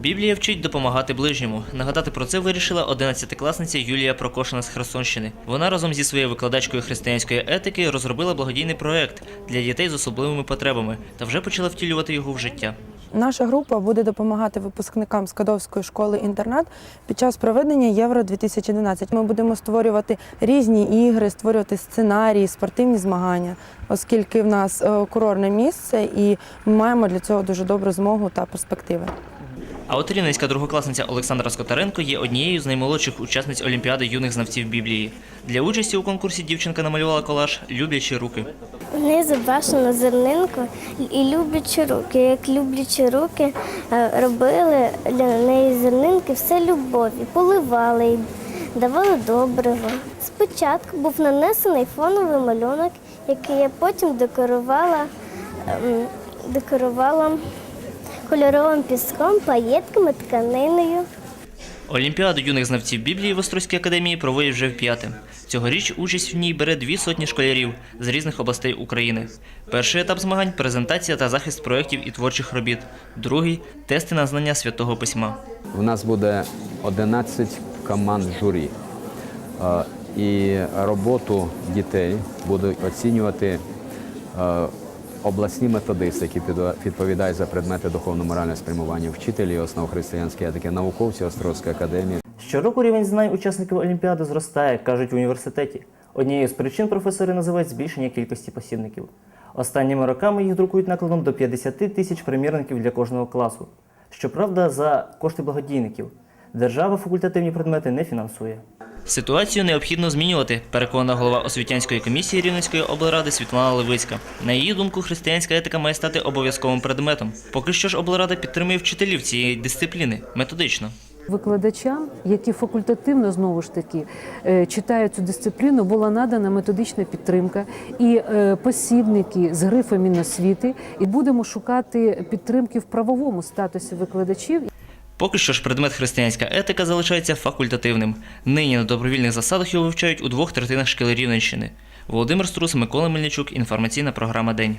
Біблія вчить допомагати ближньому. Нагадати про це вирішила 11-класниця Юлія Прокошина з Херсонщини. Вона разом зі своєю викладачкою християнської етики розробила благодійний проект для дітей з особливими потребами та вже почала втілювати його в життя. Наша група буде допомагати випускникам Скадовської школи інтернат під час проведення Євро 2011 Ми будемо створювати різні ігри, створювати сценарії, спортивні змагання, оскільки в нас е, курорне місце, і ми маємо для цього дуже добру змогу та перспективи. А от рівненська другокласниця Олександра Скотаренко є однією з наймолодших учасниць Олімпіади юних знавців Біблії. Для участі у конкурсі дівчинка намалювала колаж Люблячі руки. В неї зображено зернинку і люблячі руки. Як люблячі руки е, робили для неї зернинки все любові, поливали її, давали доброго. Спочатку був нанесений фоновий малюнок, який я потім декорувала, ем, декорувала кольоровим піском, паєтками, тканиною. Олімпіаду юних знавців Біблії в Острозькій академії проводять вже вп'яте. Цьогоріч участь в ній бере дві сотні школярів з різних областей України. Перший етап змагань презентація та захист проєктів і творчих робіт. Другий тести на знання святого письма. У нас буде 11 команд журі. Е, І роботу дітей будуть оцінювати е, обласні методисти, які відповідають за предмети духовно-морального спрямування, вчителі основ християнської етики, науковці Острозької академії. Щороку рівень знань учасників Олімпіади зростає, кажуть в університеті. Однією з причин професори називають збільшення кількості посібників. Останніми роками їх друкують накладом до 50 тисяч примірників для кожного класу. Щоправда, за кошти благодійників. Держава факультативні предмети не фінансує. Ситуацію необхідно змінювати, переконана голова освітянської комісії Рівненської облради Світлана Левицька. На її думку, християнська етика має стати обов'язковим предметом. Поки що ж облрада підтримує вчителів цієї дисципліни методично. Викладачам, які факультативно знову ж таки е, читають цю дисципліну, була надана методична підтримка і е, посібники з грифом Міносвіти. І будемо шукати підтримки в правовому статусі викладачів. Поки що ж предмет християнська етика залишається факультативним. Нині на добровільних засадах його вивчають у двох третинах шкіл Рівненщини. Володимир Струс, Микола Мельничук. Інформаційна програма День.